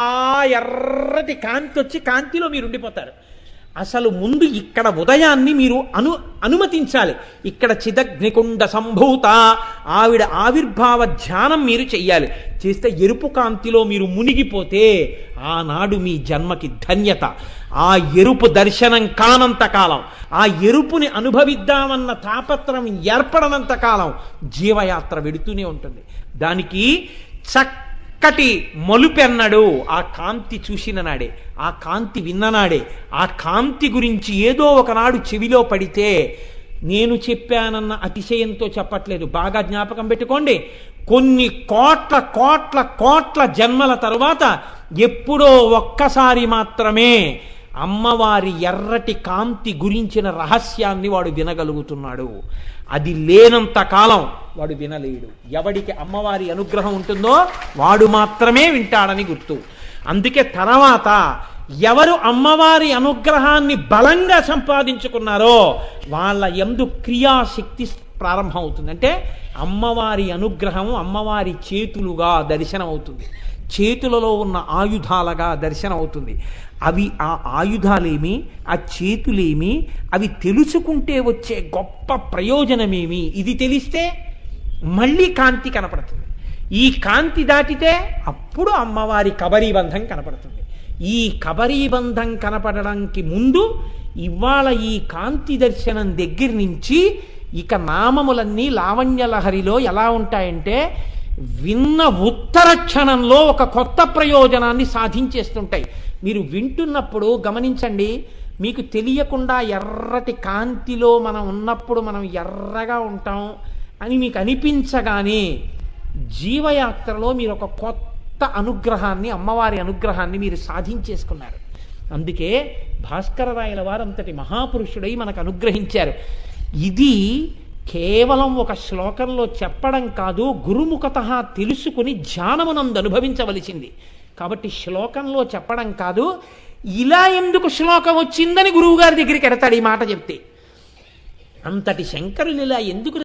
ఆ ఎర్రటి కాంతి వచ్చి కాంతిలో మీరు ఉండిపోతారు. అసలు ముందు ఇక్కడ ఉదయాన్ని మీరు అను అనుమతించాలి. ఇక్కడ చిదగ్నికుండ సంభూత ఆవిడ ఆవిర్భావ ధ్యానం మీరు చెయ్యాలి. చేస్తే ఎరుపు కాంతిలో మీరు మునిగిపోతే ఆనాడు మీ జన్మకి ధన్యత. ఆ ఎరుపు దర్శనం కానంత కాలం ఆ ఎరుపుని అనుభవిద్దామన్న తాపత్రం ఏర్పడనంత కాలం జీవయాత్ర వెడుతూనే ఉంటుంది. దానికి చక్క చక్కటి మలుపెన్నడు ఆ కాంతి చూసిన నాడే ఆ కాంతి విన్ననాడే ఆ కాంతి గురించి ఏదో ఒకనాడు చెవిలో పడితే నేను చెప్పానన్న అతిశయంతో చెప్పట్లేదు. బాగా జ్ఞాపకం పెట్టుకోండి. కొన్ని కోట్ల కోట్ల కోట్ల జన్మల తరువాత ఎప్పుడో ఒక్కసారి మాత్రమే అమ్మవారి ఎర్రటి కాంతి గురించిన రహస్యాన్ని వాడు వినగలుగుతున్నాడు. అది లేనంత కాలం వాడు వినలేడు. ఎవడికి అమ్మవారి అనుగ్రహం ఉంటుందో వాడు మాత్రమే వింటాడని గుర్తు. అందుకే తర్వాత ఎవరు అమ్మవారి అనుగ్రహాన్ని బలంగా సంపాదించుకున్నారో వాళ్ళ ఎందు క్రియాశక్తి ప్రారంభం అవుతుంది అంటే అమ్మవారి అనుగ్రహం అమ్మవారి చేతులుగా దర్శనం అవుతుంది చేతులలో ఉన్న ఆయుధాలుగా దర్శనం అవుతుంది అవి ఆ ఆయుధాలేమి ఆ చేతులేమి అవి తెలుసుకుంటే వచ్చే గొప్ప ప్రయోజనమేమి? ఇది తెలిస్తే మళ్ళీ కాంతి కనపడుతుంది. ఈ కాంతి దాటితే అప్పుడు అమ్మవారి కబరీబంధం కనపడుతుంది. ఈ కబరీబంధం కనపడడానికి ముందు ఇవాళ ఈ కాంతి దర్శనం దగ్గర నుంచి ఇక నామములన్నీ లావణ్యలహరిలో ఎలా ఉంటాయంటే విన్న ఉత్తర క్షణంలో ఒక కొత్త ప్రయోజనాన్ని సాధించేస్తుంటాయి. మీరు వింటున్నప్పుడు గమనించండి మీకు తెలియకుండా ఎర్రటి కాంతిలో మనం ఉన్నప్పుడు మనం ఎర్రగా ఉంటాం. అని మీకు అనిపించగానే జీవయాత్రలో మీరు ఒక కొత్త అనుగ్రహాన్ని అమ్మవారి అనుగ్రహాన్ని మీరు సాధించేసుకున్నారు. అందుకే భాస్కరరాయల వారు అంతటి మహాపురుషుడై మనకు అనుగ్రహించారు. ఇది కేవలం ఒక శ్లోకంలో చెప్పడం కాదు గురుముఖత తెలుసుకుని ధ్యానమునందు అనుభవించవలసింది. కాబట్టి శ్లోకంలో చెప్పడం కాదు ఇలా ఎందుకు శ్లోకం వచ్చిందని గురువుగారి దగ్గరికి ఎడతాడు ఈ మాట చెప్తే. అంతటి శంకరులు ఇలా ఎందుకు